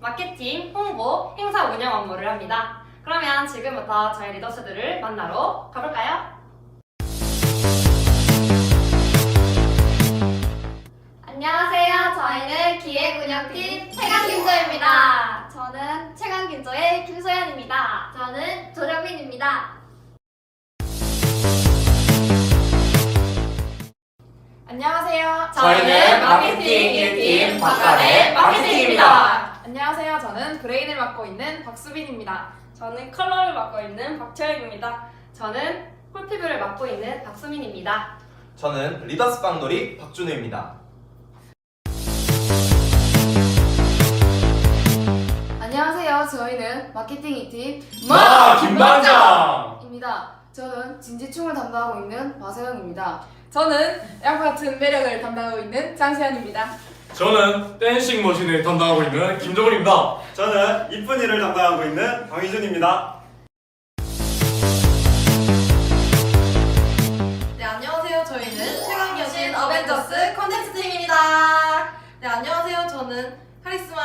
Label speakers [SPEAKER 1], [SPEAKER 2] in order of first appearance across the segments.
[SPEAKER 1] 마케팅, 홍보, 행사 운영 업무를 합니다. 그러면 지금부터 저희 리더스들을 만나러 가볼까요?
[SPEAKER 2] 안녕하세요. 저희는 기획 운영팀 최강 김조입니다. 저는 최강 김조의 김소연입니다.
[SPEAKER 3] 저희는 마케팅 1팀 박가래 마케팅입니다.
[SPEAKER 4] 안녕하세요. 저는 브레인을 맡고 있는 박수빈입니다.
[SPEAKER 1] 저는 컬러를 맡고 있는 박채영입니다. 저는 콜피부를 맡고 있는 박수민입니다.
[SPEAKER 3] 저는 리더스 빵놀이 박준우입니다.
[SPEAKER 5] 안녕하세요. 저희는 마케팅 2팀
[SPEAKER 3] 마 김반장.
[SPEAKER 5] 입니다. 저는 진지충을 담당하고 있는 마세영입니다.
[SPEAKER 4] 저는 같은 매력을 담당하고 있는 장세현입니다.
[SPEAKER 6] 저는 댄싱 머신을 담당하고 있는 김정은입니다.
[SPEAKER 7] 저는 이쁜 일을 담당하고 있는 강희준입니다.
[SPEAKER 8] 네, 안녕하세요. 저희는 최강여신 어벤져스 콘텐츠 팀입니다. 네, 안녕하세요. 저는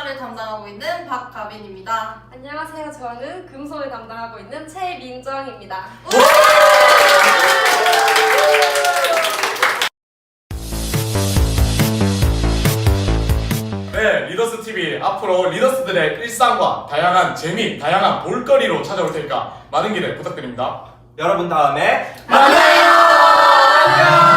[SPEAKER 8] 카리스마를 담당하고 있는 박가빈입니다.
[SPEAKER 1] 안녕하세요. 저는 금소를 담당하고 있는 최민정입니다.
[SPEAKER 6] 네, 리더스 TV 앞으로 리더스들의 일상과 다양한 재미, 다양한 볼거리로 찾아올 테니까 많은 기대 부탁드립니다.
[SPEAKER 3] 여러분 다음에
[SPEAKER 6] 좋아요
[SPEAKER 8] 필수!